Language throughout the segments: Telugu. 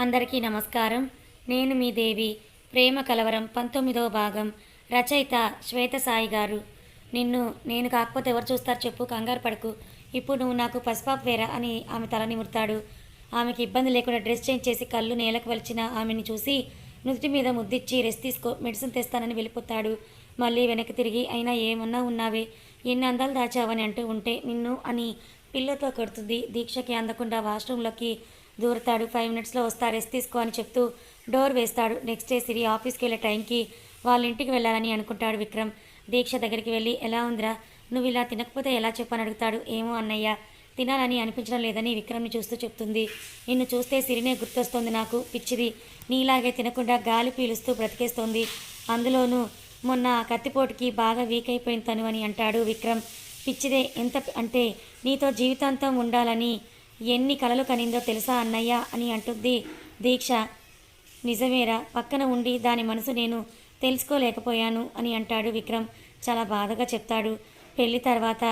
అందరికీ నమస్కారం. నేను మీ దేవి ప్రేమ కలవరం పంతొమ్మిదవ భాగం రచయిత శ్వేత సాయి గారు. నిన్ను నేను కాకపోతే ఎవరు చూస్తారు చెప్పు కంగారు పడకు. ఇప్పుడు నువ్వు నాకు పసిపాపు వేరా అని ఆమె తల నిమురుతాడు. ఆమెకి ఇబ్బంది లేకుండా డ్రెస్ చేంజ్ చేసి కళ్ళు నేలకు వలిచిన ఆమెని చూసి నుదుటి మీద ముద్దిచ్చి రెస్ట్ తీసుకో మెడిసిన్ తెస్తానని వెళ్ళిపోతాడు. మళ్ళీ వెనక్కి తిరిగి అయినా ఏమన్నా ఉన్నావే? ఎన్ని అందాలు దాచావని అంటూ ఉంటే నిన్ను అని పిల్లతో కొడుతుంది దీక్షకి అందకుండా వాష్రూమ్లోకి దూరతాడు ఫైవ్ మినిట్స్లో వస్తా రెస్ట్ తీసుకో అని చెప్తూ డోర్ వేస్తాడు. నెక్స్ట్ డే సిరి ఆఫీస్కి వెళ్ళే టైంకి వాళ్ళ ఇంటికి వెళ్ళాలని అనుకుంటాడు విక్రమ్. దీక్ష దగ్గరికి వెళ్ళి ఎలా ఉందిరా? నువ్వు ఇలా తినకపోతే ఎలా చెప్పని అడుగుతాడు. ఏమో అన్నయ్య తినాలని అనిపించడం లేదని విక్రమ్ని చూస్తూ చెప్తుంది. నిన్ను చూస్తే సిరినే గుర్తొస్తోంది నాకు. పిచ్చిది. నీలాగే తినకుండా గాలి పీలుస్తూ బ్రతికేస్తోంది. అందులోనూ మొన్న కత్తిపోటుకి బాగా వీక్ అయిపోయింది తను అని అంటాడు విక్రమ్. పిచ్చిదే ఎంత అంటే నీతో జీవితాంతం ఉండాలని ఎన్ని కలలు కనిందో తెలుసా అన్నయ్య అని అంటుంది. దీక్ష నిజమేరా పక్కన ఉండి దాని మనసు నేను తెలుసుకోలేకపోయాను అని అంటాడు విక్రమ్. చాలా బాధగా చెప్తాడు. పెళ్ళి తర్వాత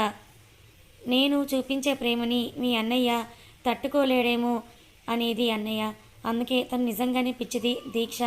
నేను చూపించే ప్రేమని మీ అన్నయ్య తట్టుకోలేడేమో అనేది అన్నయ్య. అందుకే తను నిజంగానే పిచ్చిది. దీక్ష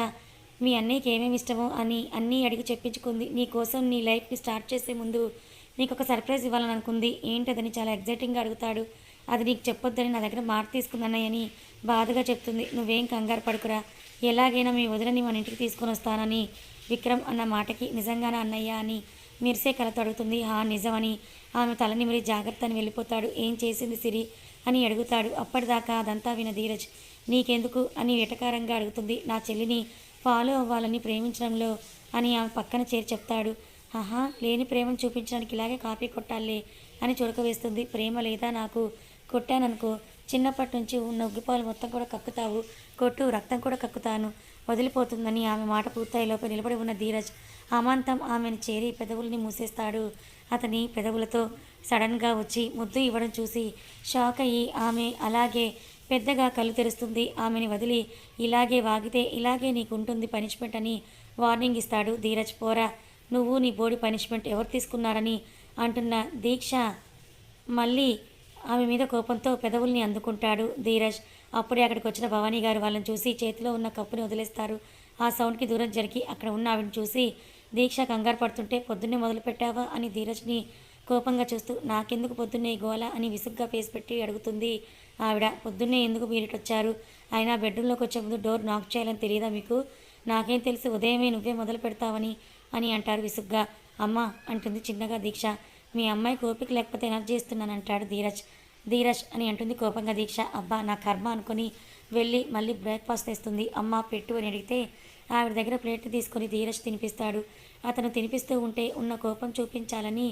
మీ అన్నయ్యకి ఏమేమి ఇష్టమో అని అన్నీ అడిగి చెప్పించుకుంది. నీ కోసం నీ లైఫ్ని స్టార్ట్ చేసే ముందు నీకు ఒక సర్ప్రైజ్ ఇవ్వాలని అనుకుంది ఏంటదని చాలా ఎగ్జైటింగ్గా అడుగుతాడు. అది నీకు చెప్పొద్దని నా దగ్గర మాట తీసుకుందన్నయ్యని బాధగా చెప్తుంది. నువ్వేం కంగారు పడుకురా. ఎలాగైనా మీ వదిలని మన ఇంటికి తీసుకొని వస్తానని విక్రమ్ అన్న మాటకి నిజంగానే అన్నయ్య అని మిర్సే కలతో అడుగుతుంది. హా నిజమని. ఆమె తలని మరి జాగ్రత్త అని వెళ్ళిపోతాడు. ఏం చేసింది సిరి అని అడుగుతాడు. అప్పటిదాకా అదంతా విన ధీరజ్ నీకెందుకు అని వెటకారంగా అడుగుతుంది. నా చెల్లిని ఫాలో అవ్వాలని ప్రేమించడంలో అని ఆమె పక్కన చేరి చెప్తాడు. ఆహా లేని ప్రేమను చూపించడానికి ఇలాగే కాపీ కొట్టాలే అని చురకవేస్తుంది ప్రేమ లేదా నాకు కొట్టాననుకో చిన్నప్పటి నుంచి ఉన్న ఉగ్గిపాలు మొత్తం కూడా కక్కుతావు. కొట్టు రక్తం కూడా కక్కుతాను. వదిలిపోతుందని ఆమె మాట పూర్తయ్యేలోపు నిలబడి ఉన్న ధీరజ్ అమాంతం ఆమెను చేరి పెదవుల్ని మూసేస్తాడు. అతని పెదవులతో సడన్గా వచ్చి ముద్దు ఇవ్వడం చూసి షాక్ అయ్యి ఆమె అలాగే పెద్దగా కళ్ళు తెరుస్తుంది. ఆమెని వదిలి ఇలాగే వాగితే ఇలాగే నీకుంటుంది పనిష్మెంట్ అని వార్నింగ్ ఇస్తాడు ధీరజ్. పోరా నువ్వు నీ బోడి పనిష్మెంట్ ఎవరు తీసుకున్నారని అంటున్న దీక్ష మళ్ళీ ఆమె మీద కోపంతో పెదవుల్ని అందుకుంటాడు ధీరజ్. అప్పుడే అక్కడికి వచ్చిన భవానీ గారు వాళ్ళని చూసి చేతిలో ఉన్న కప్పుని వదిలేస్తారు. ఆ సౌండ్కి దూరం జరిగి అక్కడ ఉన్న ఆవిడని చూసి దీక్ష కంగారు పడుతుంటే పొద్దున్నే మొదలు పెట్టావా? అని ధీరజ్ని కోపంగా చూస్తూ నాకెందుకు పొద్దున్నే గోల? అని విసుగ్గా పేసి పెట్టి అడుగుతుంది ఆవిడ. పొద్దున్నే ఎందుకు మీరిటొచ్చారు అయినా బెడ్రూమ్లోకి వచ్చే ముందు డోర్ నాక్ చేయాలని తెలియదా మీకు? నాకేం తెలుసు ఉదయమే నువ్వే మొదలు పెడతావని అని అంటారు విసుగ్గా. అమ్మ అంటుంది చిన్నగా దీక్ష. మీ అమ్మాయికి ఓపిక లేకపోతే ఎనర్జీ ఇస్తున్నాను అంటాడు ధీరజ్. ధీరజ్ అని అంటుంది కోపంగా దీక్ష. అబ్బా నా కర్మ అనుకొని వెళ్ళి మళ్ళీ బ్రేక్ఫాస్ట్ తెస్తుంది. అమ్మ పెట్టు అని అడిగితే ఆవిడ దగ్గర ప్లేట్ తీసుకొని ధీరజ్ తినిపిస్తాడు. అతను తినిపిస్తూ ఉంటే ఉన్న కోపం చూపించాలని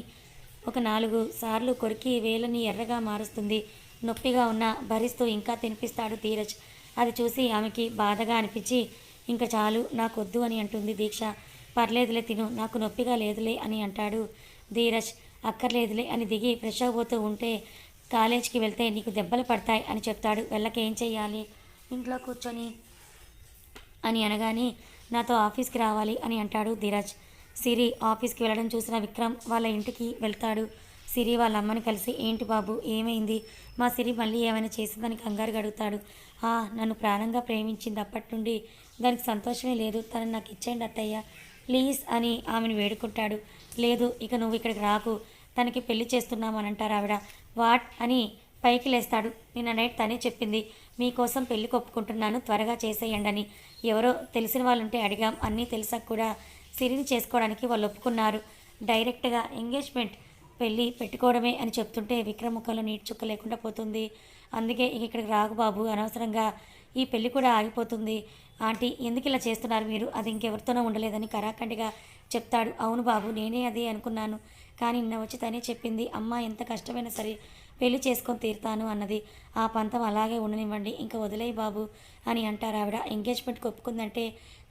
ఒక నాలుగు సార్లు కొరికి వేలని ఎర్రగా మారుస్తుంది. నొప్పిగా ఉన్న భరిస్తూ ఇంకా తినిపిస్తాడు ధీరజ్. అది చూసి ఆమెకి బాధగా అనిపించి ఇంకా చాలు నాకొద్దు అని అంటుంది దీక్ష. పర్లేదులే తిను నాకు నొప్పిగా లేదులే అని అంటాడు ధీరజ్. అక్కర్లేదులే అని దిగి ఫ్రెష్ అవ్వబోతూ ఉంటే కాలేజ్కి వెళ్తే నీకు దెబ్బలు పడతాయి అని చెప్తాడు. వెళ్ళక ఏం ఇంట్లో కూర్చొని అని అనగానే నాతో ఆఫీస్కి రావాలి అని అంటాడు ధీరజ్. సిరి ఆఫీస్కి వెళ్ళడం చూసిన విక్రమ్ వాళ్ళ ఇంటికి వెళ్తాడు. సిరి వాళ్ళ అమ్మని కలిసి ఏంటి బాబు ఏమైంది? మా సిరి మళ్ళీ ఏమైనా చేసిందని కంగారు అడుగుతాడు. "ఆ, నన్ను ప్రాణంగా ప్రేమించింది అప్పటి నుండి దానికి సంతోషమే లేదు. తను నాకు ఇచ్చేయండి అత్తయ్య. ప్లీజ్ అని ఆమెను వేడుకుంటాడు. లేదు ఇక నువ్వు ఇక్కడికి రాకు. తనకి పెళ్ళి చేస్తున్నామని అంటారు ఆవిడ. వాట్? అని పైకి లేస్తాడు. నిన్న నైట్ తనే చెప్పింది. మీకోసం పెళ్ళి కొప్పుకుంటున్నాను త్వరగా చేసేయండి అని ఎవరో తెలిసిన వాళ్ళు ఉంటే అడిగాం. అన్నీ తెలిసాక కూడా సిరిని చేసుకోవడానికి వాళ్ళు ఒప్పుకున్నారు. డైరెక్ట్గా ఎంగేజ్మెంట్ పెళ్ళి పెట్టుకోవడమే అని చెప్తుంటే విక్రమ్ ముఖంలో నీటి చుక్క లేకుండా పోతుంది. అందుకే ఇక ఇక్కడికి రాగు బాబు అనవసరంగా ఈ పెళ్ళి కూడా ఆగిపోతుంది. ఆంటీ ఎందుకు ఇలా చేస్తున్నారు మీరు? అది ఇంకెవరితోనో ఉండలేదని కరాఖండిగా చెప్తాడు. అవును బాబు నేనే అదే అనుకున్నాను. కానీ నిన్న వచ్చి తనే చెప్పింది అమ్మ ఎంత కష్టమైనా సరే పెళ్ళి చేసుకొని తీరుతాను అన్నది. ఆ పంతం అలాగే ఉండనివ్వండి ఇంకా వదిలేయి బాబు అని అంటారు ఆవిడ. ఎంగేజ్మెంట్కి ఒప్పుకుందంటే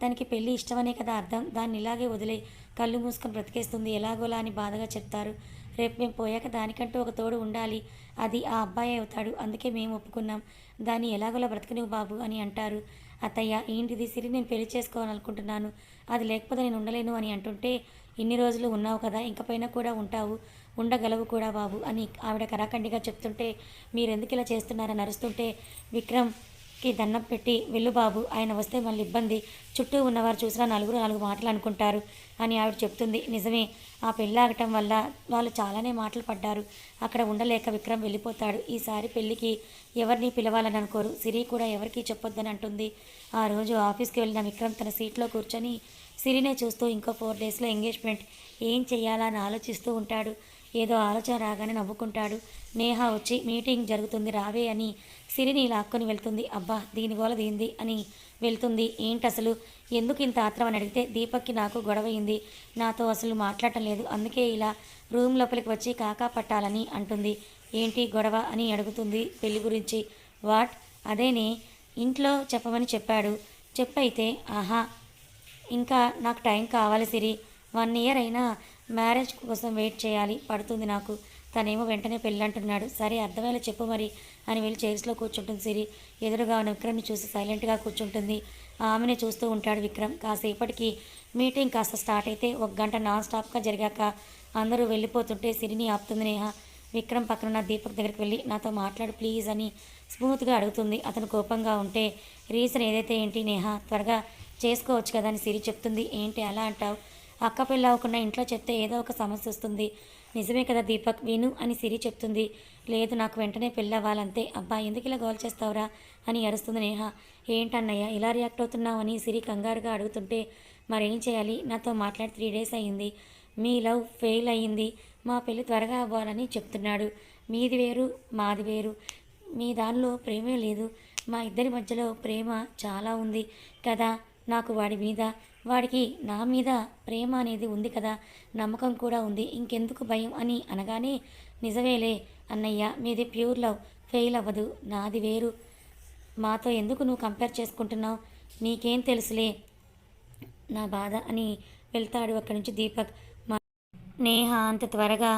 తనకి పెళ్ళి ఇష్టమనే కదా అర్థం. దాన్ని ఇలాగే వదిలేయి కళ్ళు మూసుకొని బ్రతికేస్తుంది ఎలాగోలా అని బాధగా చెప్తారు. రేపు మేము పోయాక దానికంటూ ఒక తోడు ఉండాలి. అది ఆ అబ్బాయి అవుతాడు. అందుకే మేము ఒప్పుకున్నాం. దాన్ని ఎలాగోలా బ్రతకనివ్వు బాబు అని అంటారు. అత్తయ్య ఏంటిది? సిరి నేను పెళ్ళి చేసుకోవాలనుకుంటున్నాను. అది లేకపోతే నేను ఉండలేను అని అంటుంటే ఇన్ని రోజులు ఉన్నావు కదా ఇంక పైన కూడా ఉంటావు ఉండగలవు కూడా బాబు అని ఆవిడ కరాఖండిగా చెప్తుంటే మీరెందుకు ఇలా చేస్తున్నారని అరుస్తుంటే విక్రమ్కి దండం పెట్టి వెళ్ళు బాబు ఆయన వస్తే మళ్ళీ ఇబ్బంది చుట్టూ ఉన్నవారు చూసినా నలుగురు నాలుగు మాటలు అనుకుంటారు అని ఆవిడ చెప్తుంది. నిజమే ఆ పెళ్ళాగటం వల్ల వాళ్ళు చాలానే మాటలు పడ్డారు. అక్కడ ఉండలేక విక్రమ్ వెళ్ళిపోతాడు. ఈసారి పెళ్ళికి ఎవరిని పిలవాలని అనుకోరు. సిరి కూడా ఎవరికీ చెప్పొద్దని అంటుంది. ఆ రోజు ఆఫీస్కి వెళ్ళిన విక్రమ్ తన సీట్లో కూర్చొని సిరినే చూస్తూ ఇంకో ఫోర్ డేస్లో ఎంగేజ్మెంట్. ఏం చేయాలని ఆలోచిస్తూ ఉంటాడు. ఏదో ఆలోచన రాగానే నవ్వుకుంటాడు. నేహ వచ్చి మీటింగ్ జరుగుతుంది రావే అని సిరిని లాక్కొని వెళ్తుంది. అబ్బా దీని గోల దీంది అని వెళ్తుంది. ఏంటి అసలు? ఎందుకు ఇంత ఆత్రం అని అడిగితే దీపక్కి నాకు గొడవ అయింది నాతో అసలు మాట్లాడటం లేదు. అందుకే ఇలా రూమ్ లోపలికి వచ్చి కాకా పట్టాలని అంటుంది. ఏంటి గొడవ అని అడుగుతుంది పెళ్ళి గురించి. వాట్? అదేనే? ఇంట్లో చెప్పమని చెప్పాడు. చెప్పైతే ఆహా ఇంకా నాకు టైం కావాలి సిరి. వన్ ఇయర్ అయినా మ్యారేజ్ కోసం వెయిట్ చేయాలి. పడుతుంది నాకు. తనేమో వెంటనే పెళ్ళంటున్నాడు. సరే అర్థమయ్యేలా చెప్పు మరి అని వెళ్ళి చైర్స్లో కూర్చుంటుంది సిరి. ఎదురుగా ఉన్న విక్రమ్ని చూసి సైలెంట్గా కూర్చుంటుంది. ఆమెనే చూస్తూ ఉంటాడు విక్రమ్. కాసేపటికి మీటింగ్ కాస్త స్టార్ట్ అయితే ఒక గంట నాన్ స్టాప్గా జరిగాక అందరూ వెళ్ళిపోతుంటే సిరిని ఆపుతుంది నేహ. విక్రమ్ పక్కన దీపక్ దగ్గరికి వెళ్ళి నాతో మాట్లాడు ప్లీజ్ అని స్మూత్గా అడుగుతుంది. అతను కోపంగా ఉంటే రీజన్ ఏదైతే ఏంటి నేహ? త్వరగా చేసుకోవచ్చు కదా అని సిరి చెప్తుంది. ఏంటి అలా అంటావు? అక్క పిల్ల అవ్వకుండా ఇంట్లో చెప్తే ఏదో ఒక సమస్య వస్తుంది. నిజమే కదా దీపక్? విను అని సిరి చెప్తుంది. లేదు నాకు వెంటనే పెళ్ళి అవ్వాలంతే. అబ్బా ఎందుకు ఇలా గోల్ చేస్తావురా? అని అరుస్తుంది నేహ. ఏంటన్నయ్య ఇలా రియాక్ట్ అవుతున్నావు అని సిరి కంగారుగా అడుగుతుంటే మరేం చేయాలి? నాతో మాట్లాడి త్రీ డేస్ అయ్యింది మీ లవ్ ఫెయిల్ అయ్యింది మా పెళ్ళి త్వరగా అవ్వాలని చెప్తున్నాడు. మీది వేరు మాది వేరు. మీ దానిలో ప్రేమే లేదు. మా ఇద్దరి మధ్యలో ప్రేమ చాలా ఉంది కదా? నాకు వాడి మీద వాడికి నా మీద ప్రేమ అనేది ఉంది కదా. నమ్మకం కూడా ఉంది. ఇంకెందుకు భయం అని అనగానే నిజమేలే అన్నయ్య మీది ప్యూర్ లవ్. ఫెయిల్ అవ్వదు. నాది వేరు. మాతో ఎందుకు నువ్వు కంపేర్ చేసుకుంటున్నావు? నీకేం తెలుసులే. నా బాధ అని వెళ్తాడు అక్కడి నుంచి దీపక్. మా నేహ అంత త్వరగా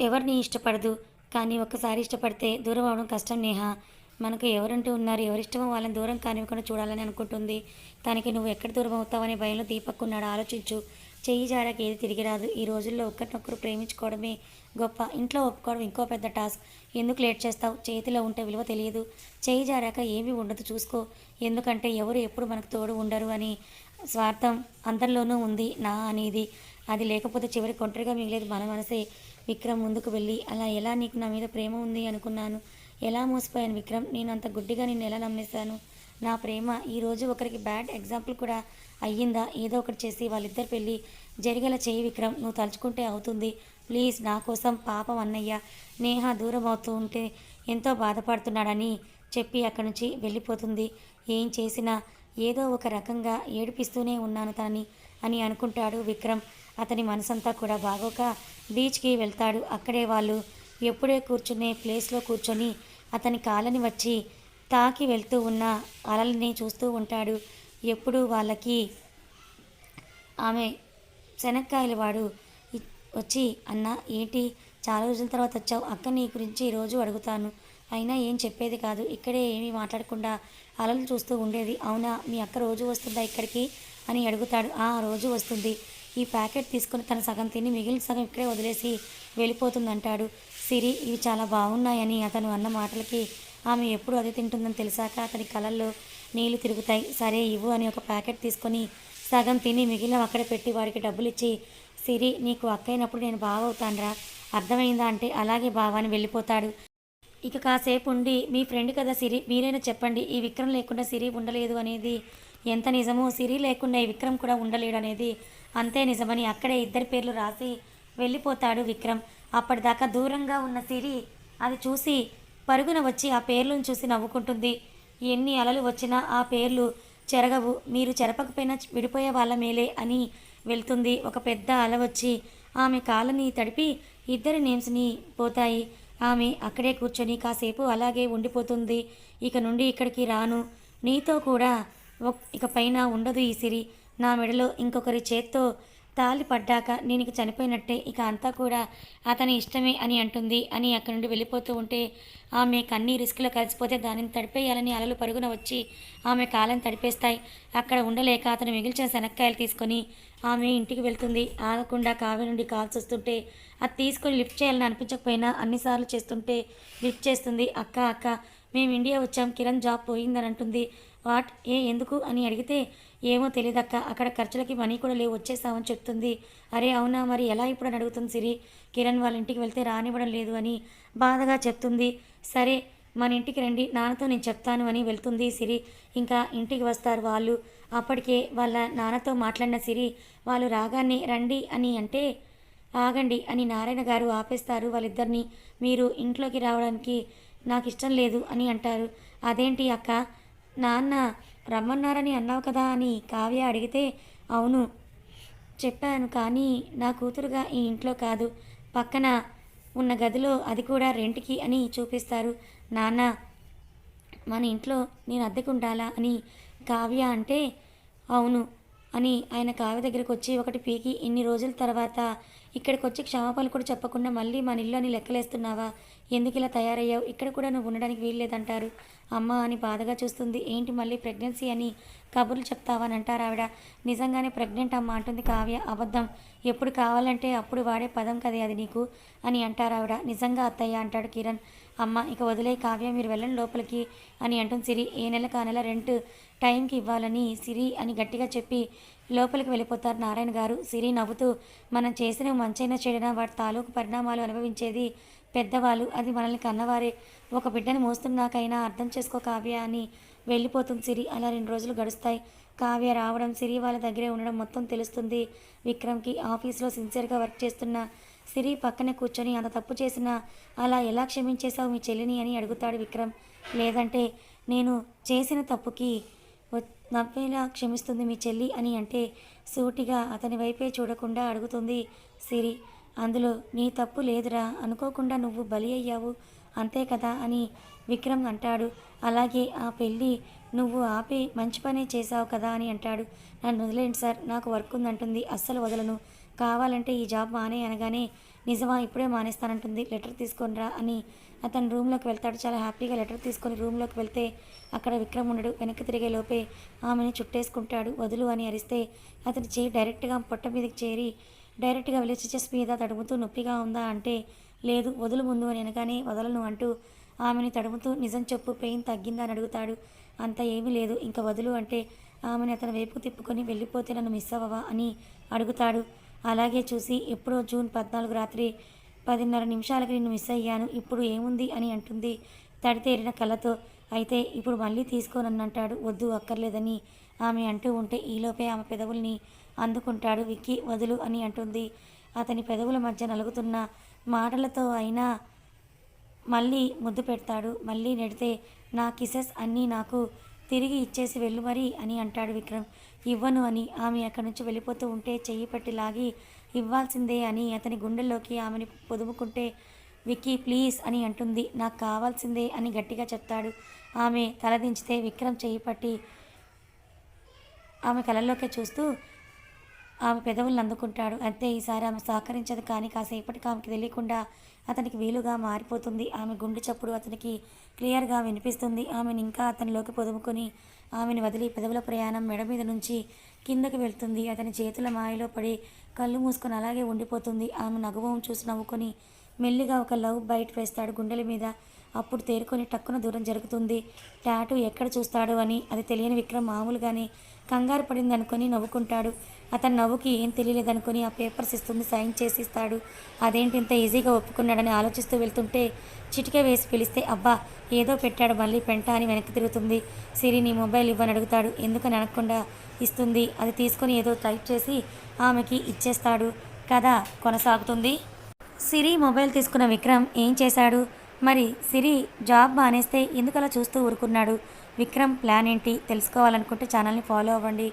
ఎవరిని ఇష్టపడదు. కానీ ఒక్కసారి ఇష్టపడితే దూరం అవడం కష్టం నేహ. మనకు ఎవరంటూ ఉన్నారు ఎవరిష్టమో వాళ్ళని దూరం కానివ్వకుండా చూడాలని అనుకుంటుంది. తనకి నువ్వు ఎక్కడ దూరం అవుతావనే భయంలో దీపక్ ఉన్నాడు. ఆలోచించు. చెయ్యి జాడకి ఏది తిరిగి రాదు ఈ రోజుల్లో ఒకరినొకరు ప్రేమించుకోవడమే గొప్ప. ఇంట్లో ఒప్పుకోవడం ఇంకో పెద్ద టాస్క్. ఎందుకు లేట్ చేస్తావు? చేతిలో ఉంటే విలువ తెలియదు. చేయి జారాక ఏమీ ఉండదు చూసుకో. ఎందుకంటే ఎవరు ఎప్పుడు మనకు తోడు ఉండరు అని స్వార్థం అందరిలోనూ ఉంది. నా అనేది. అది లేకపోతే చివరికి ఒంటరిగా మిగిలేదు మన మనసే. విక్రమ్ ముందుకు వెళ్ళి అలా ఎలా నీకు నా మీద ప్రేమ ఉంది? అనుకున్నాను. ఎలా మోసపోయాను విక్రమ్? నేను అంత గుడ్డిగా నిన్ను ఎలా నమ్మేశాను? నా ప్రేమ ఈరోజు ఒకరికి బ్యాడ్ ఎగ్జాంపుల్ కూడా అయ్యిందా? ఏదో ఒకటి చేసి వాళ్ళిద్దరు పెళ్ళి జరిగేలా చేయి విక్రమ్. నువ్వు తలుచుకుంటే అవుతుంది. ప్లీజ్ నా కోసం పాపం అన్నయ్య. నేహ దూరం అవుతూ ఉంటే ఎంతో బాధపడుతున్నాడని చెప్పి అక్కడి నుంచి వెళ్ళిపోతుంది. ఏం చేసినా ఏదో ఒక రకంగా ఏడిపిస్తూనే ఉన్నాను తనని అని అనుకుంటాడు విక్రమ్. అతని మనసంతా కూడా బాగోక బీచ్కి వెళ్తాడు. అక్కడే వాళ్ళు ఎప్పుడే కూర్చునే ప్లేస్లో కూర్చొని అతని కాలని వచ్చి తాకి వెళ్తూ ఉన్న అలల్ని చూస్తూ ఉంటాడు. ఎప్పుడు వాళ్ళకి ఆమె శనక్కాయలు వాడు వచ్చి అన్న ఏంటి? చాలా రోజుల తర్వాత వచ్చావు. అక్క నీ గురించి ఈరోజు అడుగుతాను. అయినా ఏం చెప్పేది కాదు. ఇక్కడే ఏమీ మాట్లాడకుండా అలలు చూస్తూ ఉండేది. అవునా? మీ అక్క రోజు వస్తుందా ఇక్కడికి? అని అడుగుతాడు. ఆ రోజు వస్తుంది. ఈ ప్యాకెట్ తీసుకుని తన సగం తిని మిగిలిన సగం ఇక్కడే వదిలేసి వెళ్ళిపోతుందంటాడు. సిరి ఇవి చాలా బాగున్నాయని అతను అన్న మాటలకి ఆమె ఎప్పుడు అది తింటుందని తెలిసాక అతని కళ్ళల్లో నీళ్ళు తిరుగుతాయి. సరే ఇవ్వు అని ఒక ప్యాకెట్ తీసుకొని సగం తిని మిగిలిన అక్కడే పెట్టి వాడికి డబ్బులు ఇచ్చి సిరి నీకు అక్క అయినప్పుడు నేను బాగవుతానురా అర్థమైందా అంటే అలాగే బావ అని వెళ్ళిపోతాడు. ఇక కాసేపు ఉండి మీ ఫ్రెండ్ కదా సిరి మీరైనా చెప్పండి ఈ విక్రమ్ లేకుండా సిరి ఉండలేదు అనేది ఎంత నిజమో సిరి లేకుండా ఈ విక్రమ్ కూడా ఉండలేడు అనేది అంతే నిజమని అక్కడే ఇద్దరి పేర్లు రాసి వెళ్ళిపోతాడు విక్రమ్. అప్పటిదాకా దూరంగా ఉన్న సిరి అది చూసి పరుగున వచ్చి ఆ పేర్లను చూసి నవ్వుకుంటుంది. ఎన్ని అలలు వచ్చినా ఆ పేర్లు చెరగవు. మీరు చెరపకపోయినా విడిపోయే వాళ్ళ మేలే అని వెళ్తుంది. ఒక పెద్ద అల వచ్చి ఆమె కాళ్ళని తడిపి ఇద్దరి నేమ్స్ని పోతాయి. ఆమె అక్కడే కూర్చొని కాసేపు అలాగే ఉండిపోతుంది. ఇక నుండి ఇక్కడికి రాను. నీతో కూడా ఇక పైన ఉండదు ఈ సిరి. నా మెడలో ఇంకొకరి చేత్తో తాలి పడ్డాక నేను ఇక చనిపోయినట్టే ఇక అంతా కూడా అతని ఇష్టమే అని అంటుంది. అని అక్కడి నుండి వెళ్ళిపోతూ ఉంటే ఆమె కన్నీ రిస్క్లో కలిసిపోతే దానిని తడిపేయాలని అలలు పరుగున వచ్చి ఆమె కాలం తడిపేస్తాయి. అక్కడ ఉండలేక అతను మిగిల్చిన శనక్కాయలు తీసుకొని ఆమె ఇంటికి వెళ్తుంది. ఆగకుండా కావ్య నుండి కాల్స్ వస్తుంటే అది తీసుకొని లిఫ్ట్ చేయాలని అనిపించకపోయినా అన్నిసార్లు చేస్తుంటే లిఫ్ట్ చేస్తుంది. అక్క అక్క మేము ఇండియా వచ్చాం. కిరణ్ జాబ్ పోయిందని అంటుంది వాట్? ఏ ఎందుకు? అని అడిగితే ఏమో తెలియదక్క అక్కడ ఖర్చులకి మనీ కూడా లేవు వచ్చేసామని చెప్తుంది. అరే అవునా మరి ఎలా ఇప్పుడు అని అడుగుతుంది సిరి. కిరణ్ వాళ్ళ ఇంటికి వెళ్తే రానివ్వడం లేదు అని బాధగా చెప్తుంది. సరే మన ఇంటికి రండి నాన్నతో నేను చెప్తాను అని వెళ్తుంది సిరి. ఇంకా ఇంటికి వస్తారు వాళ్ళు. అప్పటికే వాళ్ళ నాన్నతో మాట్లాడిన సిరి వాళ్ళు రాగానే రండి అని అంటే ఆగండి అని నారాయణ గారు ఆపేస్తారు వాళ్ళిద్దరిని. మీరు ఇంట్లోకి రావడానికి నాకు ఇష్టం లేదు అని అంటారు. అదేంటి అక్క? నాన్న రమ్మన్నారని అన్నావు కదా అని కావ్య అడిగితే అవును చెప్పాను కానీ నా కూతురుగా ఈ ఇంట్లో కాదు. పక్కన ఉన్న గదిలో అది కూడా రెంట్కి అని చూపిస్తారు. నాన్న మన ఇంట్లో నేను అద్దెకు ఉండాలా అని కావ్య అంటే అవును అని ఆయన కావ్య దగ్గరికి వచ్చి ఒకటి పీకి ఇన్ని రోజుల తర్వాత ఇక్కడికి వచ్చి క్షమాపణలు కూడా చెప్పకుండా మళ్ళీ మన ఇల్లు అని లెక్కలేస్తున్నావా? ఎందుకు ఇలా తయారయ్యావు? ఇక్కడ కూడా నువ్వు ఉండడానికి వీల్లేదంటారు. అమ్మ అని బాధగా చూస్తుంది. ఏంటి మళ్ళీ ప్రెగ్నెన్సీ అని కబుర్లు చెప్తావా అంటారు ఆవిడ. నిజంగానే ప్రెగ్నెంట్ అమ్మ అంటుంది కావ్య. అబద్ధం. ఎప్పుడు కావాలంటే అప్పుడు వాడే పదం కదే అది నీకు అని అంటారు ఆవిడ. నిజంగా అత్తయ్య అంటాడు కిరణ్. అమ్మ ఇక వదిలే కావ్య మీరు వెళ్ళండి లోపలికి అని అంటుంది సిరి. ఏ నెల కా నెల రెంట్ టైంకి ఇవ్వాలని సిరి అని గట్టిగా చెప్పి లోపలికి వెళ్ళిపోతారు నారాయణ గారు. సిరి నవ్వుతూ మనం చేసిన మంచైనా చెడినా వాటి తాలూకు పరిణామాలు అనుభవించేది పెద్దవాళ్ళు అది మనల్ని కన్నవారే. ఒక బిడ్డను మోస్తున్నాకైనా అర్థం చేసుకో కావ్య అని వెళ్ళిపోతుంది సిరి. అలా రెండు రోజులు గడుస్తాయి. కావ్య రావడం సిరి వాళ్ళ దగ్గరే ఉండడం మొత్తం తెలుస్తుంది. విక్రమ్కి ఆఫీస్లో సిన్సియర్గా వర్క్ చేస్తున్న సిరి పక్కనే కూర్చొని అంత తప్పు చేసినా అలా ఎలా క్షమించేశావు మీ చెల్లిని? అని అడుగుతాడు విక్రమ్. లేదంటే నేను చేసిన తప్పుకి నవ్వేలా క్షమిస్తుంది మీ చెల్లి అని అంటే సూటిగా అతని వైపే చూడకుండా అడుగుతుంది సిరి. అందులో నీ తప్పు లేదురా అనుకోకుండా నువ్వు బలి అయ్యావు. అంతే కదా అని విక్రమ్ అంటాడు. అలాగే ఆ పెళ్ళి నువ్వు ఆపి మంచి పనే చేశావు కదా అని అంటాడు. నన్ను వదిలేండి సార్ నాకు వర్క్ ఉందంటుంది. అస్సలు వదలను. కావాలంటే ఈ జాబ్ మానే అనగానే నిజమా ఇప్పుడే మానేస్తానంటుంది. లెటర్ తీసుకొనిరా అని అతను రూమ్లోకి వెళ్తాడు. చాలా హ్యాపీగా లెటర్ తీసుకొని రూమ్లోకి వెళ్తే అక్కడ విక్రమ్ ఉండడు. వెనక్కి తిరిగే లోపే ఆమెను చుట్టేసుకుంటాడు. వదులు అని అరిస్తే అతని చేయి డైరెక్ట్గా పొట్ట మీదకి చేరి డైరెక్ట్గా వెళ్ళి చిచెస్ మీద తడుముతూ నొప్పిగా ఉందా అంటే లేదు వదులు ముందు అని అనగానే వదలను అంటూ ఆమెని తడుముతూ నిజం చెప్పు పెయిన్ తగ్గిందా అని అడుగుతాడు. అంత ఏమీ లేదు ఇంకా వదులు అంటే ఆమెని అతని వైపు తిప్పుకొని వెళ్ళిపోతే నన్ను మిస్ అవ్వవా అని అడుగుతాడు. అలాగే చూసి ఎప్పుడో జూన్ పద్నాలుగు రాత్రి పదిన్నర నిమిషాలకి నిన్ను మిస్ అయ్యాను ఇప్పుడు ఏముంది అని అంటుంది తడితేరిన కళ్ళతో. అయితే ఇప్పుడు మళ్ళీ తీసుకోనన్నంటాడు వద్దు అక్కర్లేదని ఆమె అంటూ ఉంటే ఈలోపే ఆమె పెదవుల్ని అందుకుంటాడు విక్కీ వదులు అని అంటుంది. అతని పెదవుల మధ్య నలుగుతున్న మాటలతో అయినా మళ్ళీ ముద్దు పెడతాడు. మళ్ళీ నెడితే నా కిసెస్ అన్నీ నాకు తిరిగి ఇచ్చేసి వెళ్ళు మరి అని అంటాడు విక్రమ్. ఇవ్వను అని ఆమె అక్కడి నుంచి వెళ్ళిపోతూ ఉంటే చెయ్యి పట్టి లాగి ఇవ్వాల్సిందే అని అతని గుండెల్లోకి ఆమెని పొదుముకుంటే విక్కీ ప్లీజ్ అని అంటుంది. నాకు కావాల్సిందే అని గట్టిగా చెప్తాడు. ఆమె తలదించితే విక్రమ్ చెయ్యి పట్టి ఆమె కళ్ళల్లోకే చూస్తూ ఆమె పెదవులను అందుకుంటాడు. అంతే ఈసారి ఆమె సహకరించదు కానీ కాసేపటికి ఆమెకి తెలియకుండా అతనికి వీలుగా మారిపోతుంది. ఆమె గుండె చప్పుడు అతనికి క్లియర్గా వినిపిస్తుంది. ఆమెను ఇంకా అతనిలోకి పొదుముకొని ఆమెను వదిలి పెదవుల ప్రయాణం మెడ మీద నుంచి కిందకి వెళ్తుంది. అతని చేతుల మాయలో పడి కళ్ళు మూసుకొని అలాగే ఉండిపోతుంది. ఆమె నగవం చూసి నవ్వుకొని మెల్లిగా ఒక లవ్ బైట్ వేస్తాడు. గుండెల మీద అప్పుడు తేరుకొని టక్కున దూరం జరుగుతుంది. టాటూ ఎక్కడ చూస్తాడు అని అది తెలియని విక్రమ్ మామూలుగానే కంగారు పడింది అనుకొని నవ్వుకుంటాడు. అతని నవ్వుకి ఏం తెలియలేదనుకొని ఆ పేపర్స్ ఇస్తుంది సైన్ చేసి ఇస్తాడు. అదేంటి ఇంత ఈజీగా ఒప్పుకున్నాడని ఆలోచిస్తూ వెళ్తుంటే చిటిక వేసి పిలిస్తే అబ్బా ఏదో పెట్టాడు మళ్ళీ పెంట అని వెనక్కి తిరుగుతుంది. సిరి నీ మొబైల్ ఇవ్వని అడుగుతాడు. ఎందుకని అనకుండా ఇస్తుంది? అది తీసుకొని ఏదో టైప్ చేసి ఆమెకి ఇచ్చేస్తాడు కథ కొనసాగుతుంది. సిరి మొబైల్ తీసుకున్న విక్రమ్ ఏం చేశాడు? మరి సిరి జాబ్ మానేస్తే ఎందుకు అలా చూస్తూ ఊరుకున్నాడు? విక్రమ్ ప్లాన్ ఏంటి? తెలుసుకోవాలనుకుంటే ఛానల్ని ఫాలో అవ్వండి.